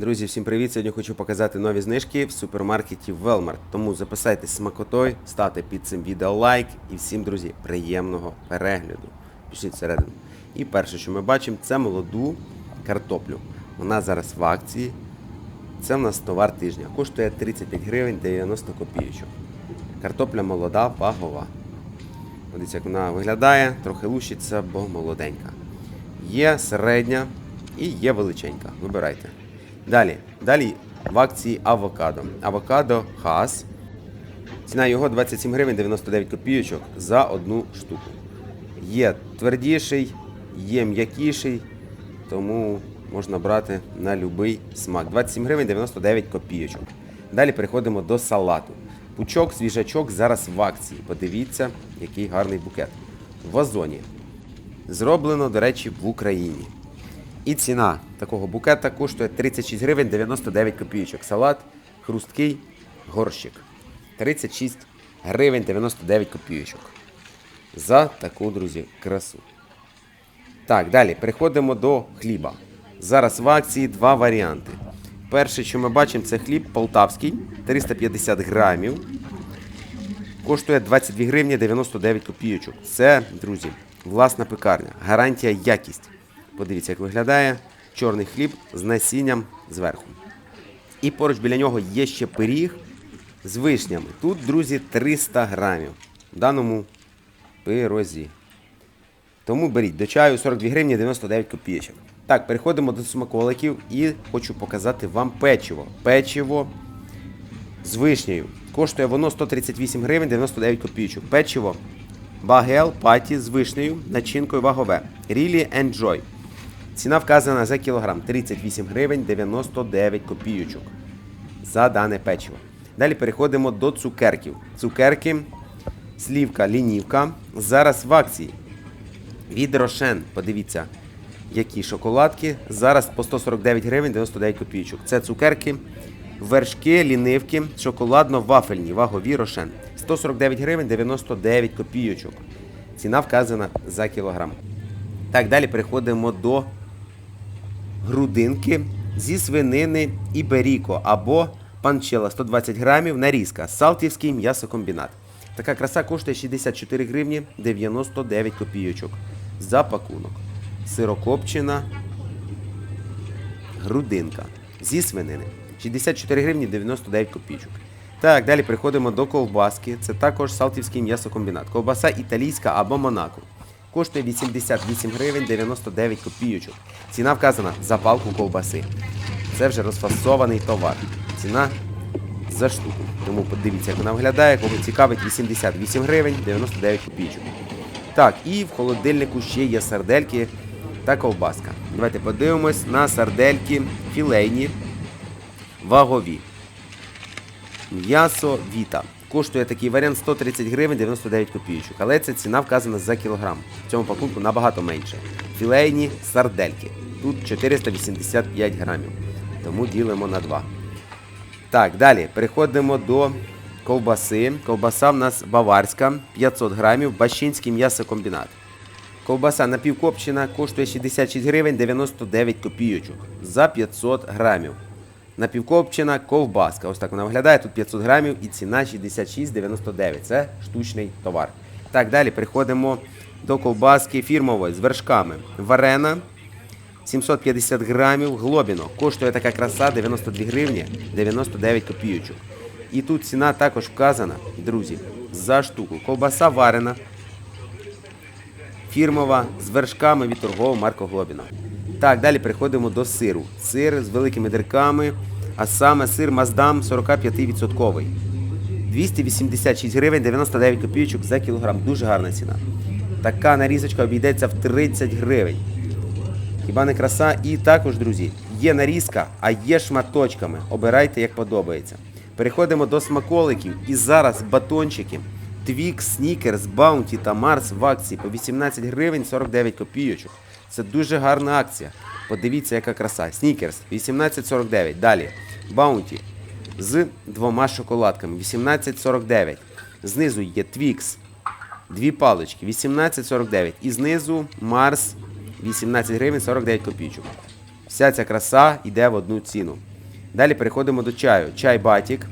Друзі, всім привіт! Сьогодні хочу показати нові знижки в супермаркеті Велмарт. Тому записайтесь смакотою, ставте під цим відео лайк і всім, друзі, приємного перегляду. Пішли всередину. І перше, що ми бачимо, це молоду картоплю. Вона зараз в акції. Це в нас товар тижня. Коштує 35 гривень 90 копійочок. Картопля молода, вагова. Подивіться, як вона виглядає, трохи лущиться, бо молоденька. Є середня і є величенька. Вибирайте. Далі. Далі в акції авокадо. Авокадо хас. Ціна його 27 гривень 99 копійочок за одну штуку. Є твердіший, є м'якіший, тому можна брати на будь-який смак. 27 гривень 99 копійочок. Далі переходимо до салату. Пучок, свіжачок зараз в акції. Подивіться, який гарний букет. В вазоні. Зроблено, до речі, в Україні. І ціна такого букета коштує 36 гривень 99 копійочок. Салат хрусткий горщик. 36 гривень 99 копійочок. За таку, друзі, красу. Так, далі переходимо до хліба. Зараз в акції два варіанти. Перший, що ми бачимо, це хліб полтавський, 350 грамів. Коштує 22 гривні 99 копійочок. Це, друзі, власна пекарня. Гарантія якість. Подивіться, як виглядає чорний хліб з насінням зверху. І поруч біля нього є ще пиріг з вишнями. Тут, друзі, 300 грамів. В даному пирозі. Тому беріть до чаю 42 гривні 99 копійочок. Так, переходимо до смаколиків і хочу показати вам печиво. Печиво з вишнею. Коштує воно 138 гривень 99 копійочок. Печиво Багел паті з вишнею, начинкою вагове. Really Enjoy. Ціна вказана за кілограм 38 гривень 99 копійочок за дане печиво. Далі переходимо до цукерків. Цукерки, слівка, лінівка. Зараз в акції. Від Рошен. Подивіться, які шоколадки. Зараз по 149 гривень 99 копійочок. Це цукерки, вершки, лінивки, шоколадно-вафельні, вагові Рошен. 149 гривень 99 копійочок. Ціна вказана за кілограм. Так, далі переходимо до грудинки зі свинини Іберіко або панчела 120 грамів нарізка. Салтівський м'ясокомбінат. Така краса коштує 64 гривні 99 копійочок за пакунок. Сирокопчена грудинка зі свинини. 64 гривні 99 копійочок. Так, далі переходимо до ковбаски. Це також Салтівський м'ясокомбінат. Ковбаса італійська або Монако. Коштує 88 гривень 99 копійочок. Ціна вказана за палку ковбаси. Це вже розфасований товар. Ціна за штуку. Тому подивіться, як вона виглядає. Кого цікавить 88 гривень 99 копійочок. Так, і в холодильнику ще є сардельки та ковбаска. Давайте подивимось на сардельки філейні, вагові. М'ясо Віта. Коштує такий варіант 130 гривень 99 копійочок. Але ця ціна вказана за кілограм. В цьому пакунку набагато менше. Філейні сардельки. Тут 485 грамів. Тому ділимо на 2. Так, далі переходимо до ковбаси. Ковбаса в нас баварська, 500 грамів, Бащинський м'ясокомбінат. Ковбаса напівкопчена коштує 66 гривень 99 копійочок за 500 грамів. Напівкопчена ковбаска. Ось так вона виглядає. Тут 500 грамів і ціна 66,99. Це штучний товар. Так, далі переходимо до ковбаски фірмової з вершками. Варена 750 грамів глобіно. Коштує така краса 92 гривні 99 копійочок. І тут ціна також вказана, друзі, за штуку. Ковбаса варена. Фірмова з вершками від торгового марку Глобіно. Так, далі переходимо до сиру. Сир з великими дирками, а саме сир Маздам 45%. 286 гривень 99 копійочок за кілограм. Дуже гарна ціна. Така нарізочка обійдеться в 30 гривень. Хіба не краса? І також, друзі, є нарізка, а є шматочками. Обирайте, як подобається. Переходимо до смаколиків. І зараз батончики. Твікс, Снікерс, Баунті та Марс в акції по 18 гривень 49 копійочок. Це дуже гарна акція. Подивіться, яка краса. Снікерс 18,49. Далі. Баунті з двома шоколадками 18,49. Знизу є Твікс. Дві палички 18,49. І знизу Марс 18 гривень 49 копійочок. Вся ця краса йде в одну ціну. Далі переходимо до чаю. Чай Батік.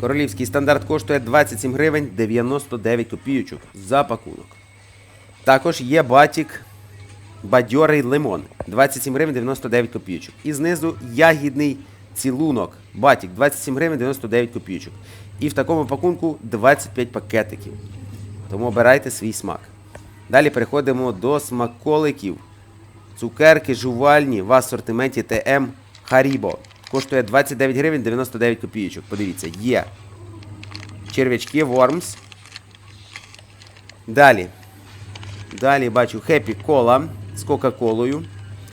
Королівський стандарт коштує 27 гривень 99 копійочок за пакунок. Також є батік бадьорий лимон 27 гривень 99 копійочок. І знизу ягідний цілунок батік 27 гривень 99 копійочок. І в такому пакунку 25 пакетиків. Тому обирайте свій смак. Далі переходимо до смаколиків. Цукерки жувальні в асортименті ТМ Харібо. Коштує 29 гривень 99 копійочок. Подивіться, є черв'ячки Worms. Далі. Далі бачу Happy Cola з Кока-Колою.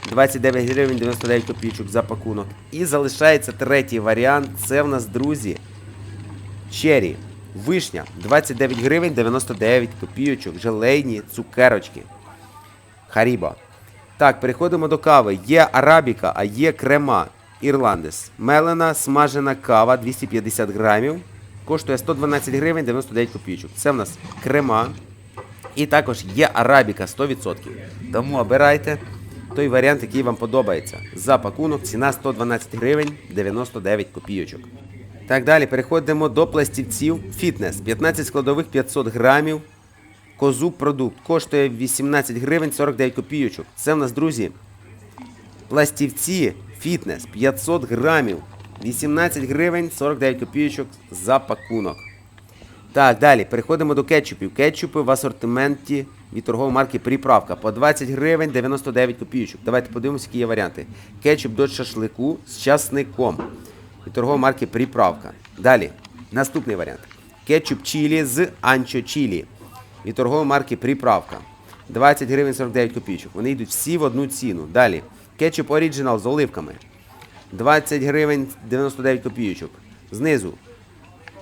29 гривень 99 копійочок за пакунок. І залишається третій варіант. Це в нас, друзі, Черрі. Вишня. 29 гривень 99 копійочок. Желейні цукерочки. Харіба. Так, переходимо до кави. Є арабіка, а є крема. Ірландес. Мелена смажена кава 250 грамів. Коштує 112 гривень 99 копійочок. Це в нас крема. І також є арабіка 100%. Тому обирайте той варіант, який вам подобається. За пакунок ціна 112 гривень 99 копійочок. Так далі, переходимо до пластівців фітнес. 15 складових 500 грамів. Козуб продукт коштує 18 гривень 49 копійочок. Це в нас, друзі, пластівці фітнес 500 грамів. 18 гривень 49 копійочок за пакунок. Так, далі переходимо до кетчупів. Кетчупи в асортименті від торгової марки Приправка по 20 гривень 99 копійочок. Давайте подивимося, які є варіанти. Кетчуп до шашлику з часником. Від торгової марки Приправка. Далі. Наступний варіант. Кетчуп чилі з анчо чилі. Від торгової марки Приправка. 20 гривень 49 копійочок. Вони йдуть всі в одну ціну. Далі. Кетчуп оріджинал з оливками. 20 гривень 99 копійочок. Знизу.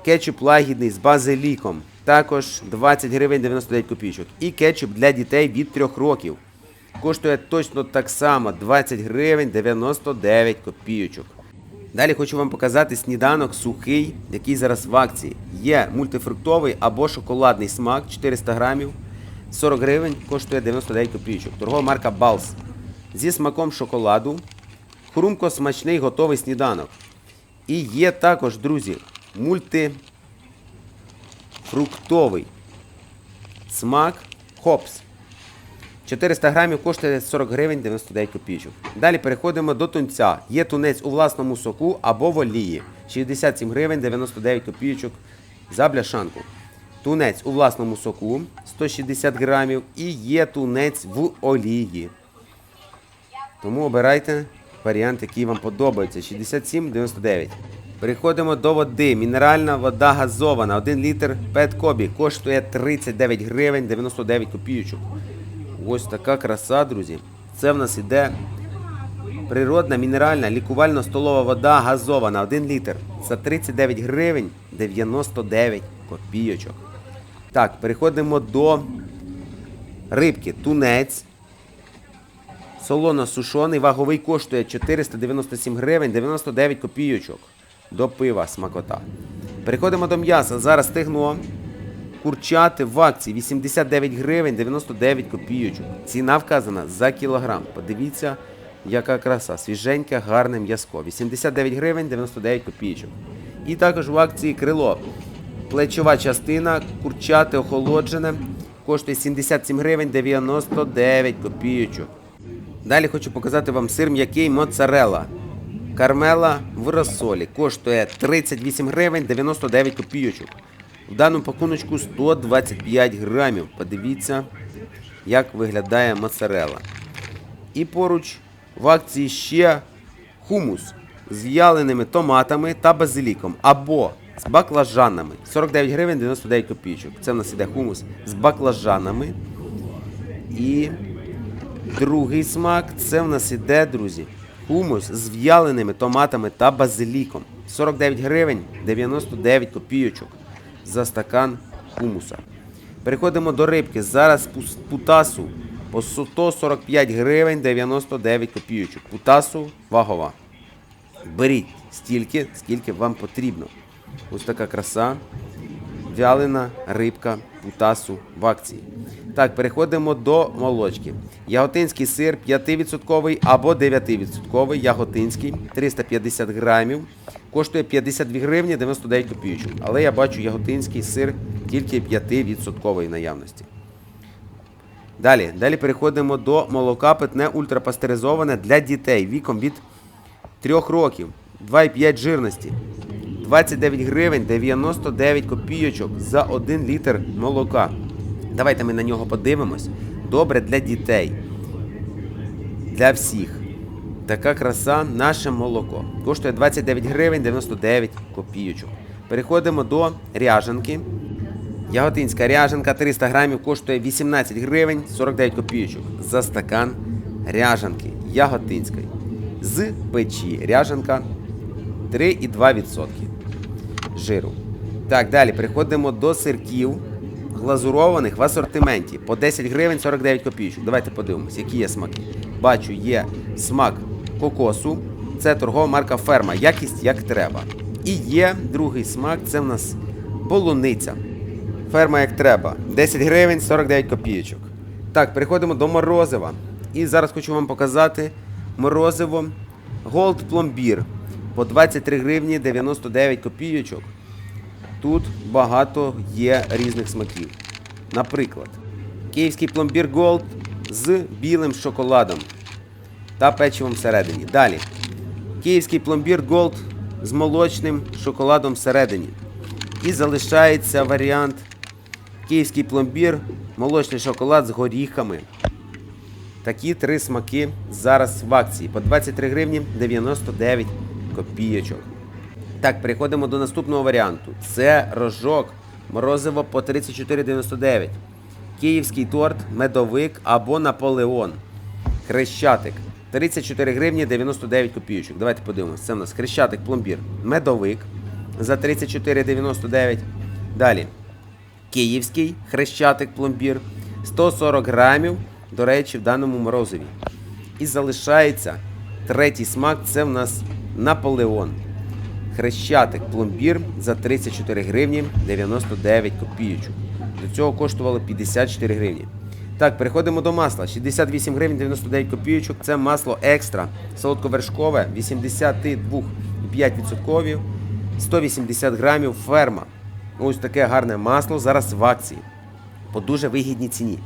Кетчуп лагідний з базиліком. Також 20 гривень 99 копійочок. І кетчуп для дітей від 3 років. Коштує точно так само 20 гривень 99 копійочок. Далі хочу вам показати сніданок сухий, який зараз в акції. Є мультифруктовий або шоколадний смак 400 грамів. 40 гривень коштує 99 копійочок. Торгова марка Балс. Зі смаком шоколаду. Хрумко смачний готовий сніданок. І є також, друзі, мультифруктовий смак Хопс. 400 грамів коштує 40 гривень 99 копійочок. Далі переходимо до тунця. Є тунець у власному соку або в олії. 67 гривень 99 копійочок за бляшанку. Тунець у власному соку 160 грамів і є тунець в олії. Тому обирайте варіант, який вам подобається. 67,99. Переходимо до води. Мінеральна вода газована. 1 літр Петкобі коштує 39 гривень 99 копійочок. Ось така краса, друзі. Це в нас іде природна мінеральна лікувально-столова вода газована. 1 літр. За 39 гривень 99 копійочок. Так, переходимо до рибки. Тунець. Солоно сушоний, ваговий коштує 497 гривень 99 копійочок. До пива смакота. Переходимо до м'яса. Зараз стегно. Курчати в акції 89 гривень 99 копійочок. Ціна вказана за кілограм. Подивіться, яка краса. Свіженьке, гарне м'язко. 89 гривень 99 копійочок. І також в акції крило. Плечова частина, курчати охолоджене. Коштує 77 гривень 99 копійочок. Далі хочу показати вам сир м'який моцарелла. Кармела в розсолі коштує 38 гривень 99 копійочок. В даному пакуночку 125 грамів. Подивіться, як виглядає моцарелла. І поруч в акції ще хумус з в'яленими томатами та базиліком або з баклажанами. 49 гривень 99 копійочок. Це в нас іде хумус з баклажанами. І Другий смак це в нас іде, друзі, хумус з в'яленими томатами та базиліком. 49 гривень 99 копійочок за стакан хумуса. Переходимо до рибки. Зараз путасу по 145 гривень 99 копійочок. Путасу вагова. Беріть стільки, скільки вам потрібно. Ось така краса. Вялена рибка путасу в акції. Так, переходимо до молочки. Яготинський сир 5% або 9%. Яготинський 350 грамів. Коштує 52 гривні 99 копійочок. Але я бачу яготинський сир тільки 5% наявності. Далі, далі переходимо до молока питне ультрапастеризоване для дітей віком від 3 років, 2,5 жирності. 29 гривень 99 копійочок за 1 літр молока. Давайте ми на нього подивимось. Добре для дітей. Для всіх. Така краса наше молоко. Коштує 29 гривень 99 копійочок. Переходимо до ряжанки. Яготинська ряжанка 300 грамів коштує 18 гривень 49 копійочок за стакан ряжанки яготинської. З печі ряжанка 3,2% жиру. Так, далі переходимо до сирків глазурованих в асортименті по 10 гривень 49 копійочок. Давайте подивимось, які є смаки. Бачу, є смак кокосу. Це торгова марка ферма. Якість як треба. І є другий смак, це в нас полуниця. Ферма як треба. 10 гривень 49 копійочок. Так, переходимо до морозива. І зараз хочу вам показати морозиво Gold Plomбір по 23 гривні 99 копійочок. Тут багато є різних смаків. Наприклад, київський пломбір Gold з білим шоколадом та печивом всередині. Далі. Київський пломбір Gold з молочним шоколадом всередині. І залишається варіант Київський пломбір, молочний шоколад з горіхами. Такі три смаки зараз в акції по 23 гривні 99 копійочок. Так, переходимо до наступного варіанту. Це рожок морозиво по 34,99. Київський торт, медовик або Наполеон. Хрещатик. 34 гривні 99 копійочок. Давайте подивимось. Це в нас хрещатик пломбір. Медовик за 34,99. Далі. Київський хрещатик пломбір 140 грамів, до речі, в даному морозиві. І залишається третій смак це в нас Наполеон. Хрещатик пломбір за 34 гривні 99 копійочок. До цього коштувало 54 гривні. Так, переходимо до масла. 68 гривень 99 копійочок. Це масло екстра. Солодковершкове 82,5%. 180 грамів ферма. Ось таке гарне масло зараз в акції. По дуже вигідній ціні.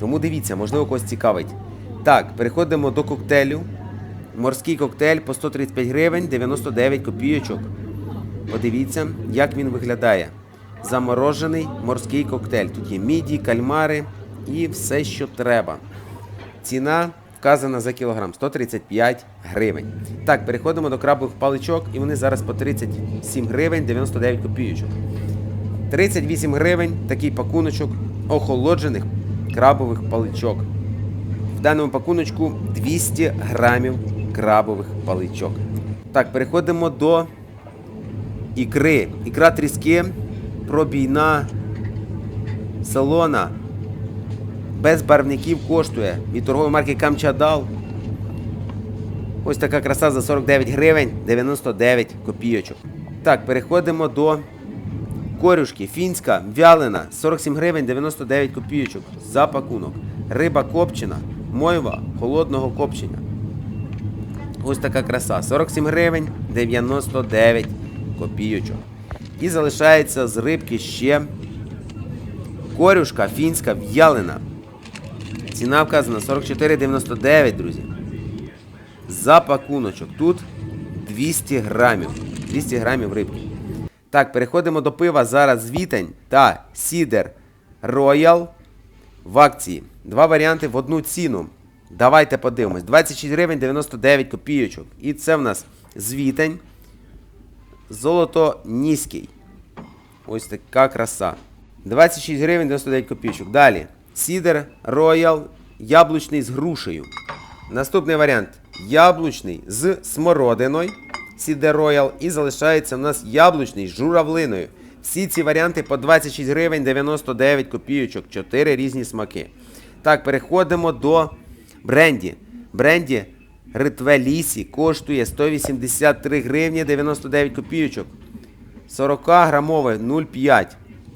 Тому дивіться, можливо, когось цікавить. Так, переходимо до коктейлю. Морський коктейль по 135 гривень 99 копійочок. Подивіться, як він виглядає. Заморожений морський коктейль. Тут є міді, кальмари і все, що треба. Ціна вказана за кілограм 135 гривень. Так, переходимо до крабових паличок, і вони зараз по 37 гривень 99 копійочок. 38 гривень такий пакуночок охолоджених крабових паличок. В даному пакуночку 200 грамів крабових паличок. Так, переходимо до ікри. Ікра тріски пробійна салона. Без барвників коштує від торгової марки Камчадал. Ось така краса за 49 гривень 99 копійочок. Так, переходимо до корюшки. Фінська вялена 47 гривень 99 копійочок. За пакунок. Риба копчена, мойва холодного копчення. Ось така краса. 47 гривень 99 копійочок. І залишається з рибки ще корюшка фінська в'ялена. Ціна вказана 44,99, друзі. За пакуночок. Тут 200 грамів. 200 грамів рибки. Так, переходимо до пива. Зараз Вітень та Сідер Роял в акції. Два варіанти в одну ціну. Давайте подивимось. 26 гривень 99 копійочок. І це в нас звітень. Золото низький. Ось така краса. 26 гривень 99 копійочок. Далі. Сідер Роял яблучний з грушею. Наступний варіант. Яблучний з смородиною. Сідер Роял. І залишається в нас яблучний з журавлиною. Всі ці варіанти по 26 гривень 99 копійочок. Чотири різні смаки. Так, переходимо до бренді. Бренді Ритве Лісі коштує 183 гривні 99 копійочок. 40 грамове 0,5.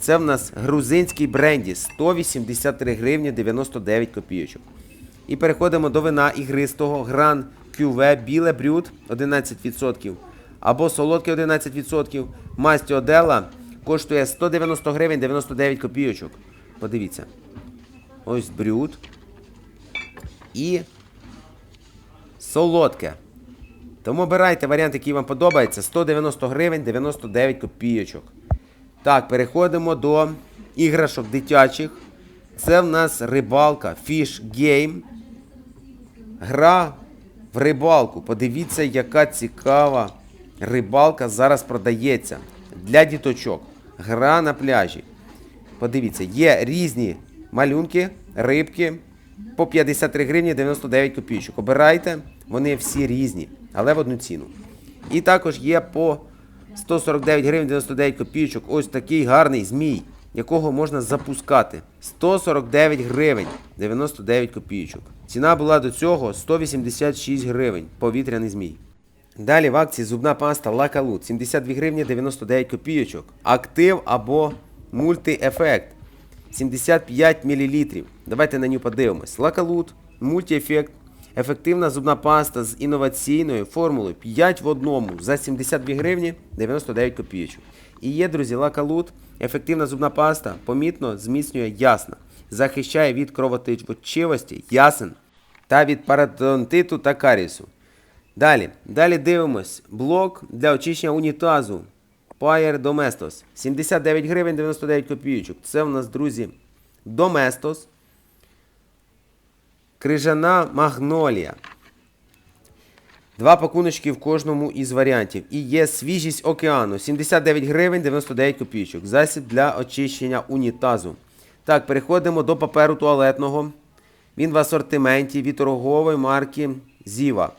Це в нас грузинський бренді 183 гривні 99 копійочок. І переходимо до вина ігристого Гран QV біле брюд 11% або солодке 11%. Масть Одела коштує 190 гривень 99 копійочок. Подивіться. Ось брюд. І солодке. Тому обирайте варіант, який вам подобається. 190 гривень 99 копійочок. Так, переходимо до іграшок дитячих. Це в нас рибалка Fish Game. Гра в рибалку. Подивіться, яка цікава рибалка зараз продається для діточок. Гра на пляжі. Подивіться, є різні малюнки, рибки по 53 гривні 99 копійочок. Обирайте, вони всі різні, але в одну ціну. І також є по 149 гривень 99 копійочок. Ось такий гарний змій, якого можна запускати. 149 гривень 99 копійочок. Ціна була до цього 186 гривень. Повітряний змій. Далі в акції зубна паста Лакалут 72 гривні 99 копійочок. Актив або мультиефект 75 мл. Давайте на нього подивимось. Лакалут, мультиефект, ефективна зубна паста з інноваційною формулою 5 в одному за 72 гривні 99 копійочок. І є, друзі, Лакалут, ефективна зубна паста, помітно зміцнює ясна, захищає від кровотечивості ясен та від парадонтиту та карісу. Далі, далі дивимось. Блок для очищення унітазу. Payer Domestos. 79 гривень 99 копійочок. Це в нас, друзі, Domestos. Крижана магнолія. Два пакуночки в кожному із варіантів. І є свіжість океану. 79 гривень 99 копійочок. Засіб для очищення унітазу. Так, переходимо до паперу туалетного. Він в асортименті від торгової марки Зіва.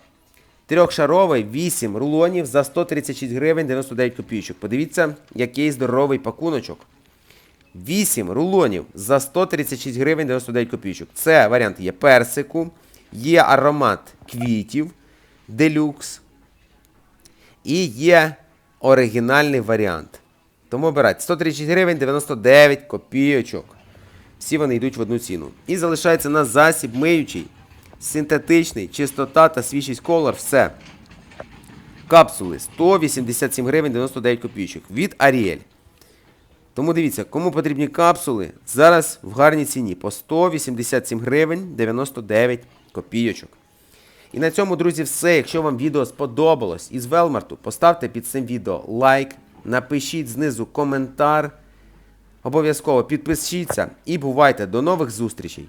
Трьохшаровий 8 рулонів за 136 гривень 99 копійочок. Подивіться, який здоровий пакуночок. 8 рулонів за 136 гривень 99 копійочок. Це варіант є персику, є аромат квітів, делюкс. І є оригінальний варіант. Тому обирайте 136 гривень 99 копійочок. Всі вони йдуть в одну ціну. І залишається на засіб миючий, синтетичний, чистота та свіжість колор. Все. Капсули 187 гривень 99 копійочок від Ariel. Тому дивіться, кому потрібні капсули, зараз в гарній ціні по 187 гривень 99 копійочок. І на цьому, друзі, все. Якщо вам відео сподобалось із Велмарту, поставте під цим відео лайк, напишіть знизу коментар. Обов'язково підпишіться і бувайте до нових зустрічей!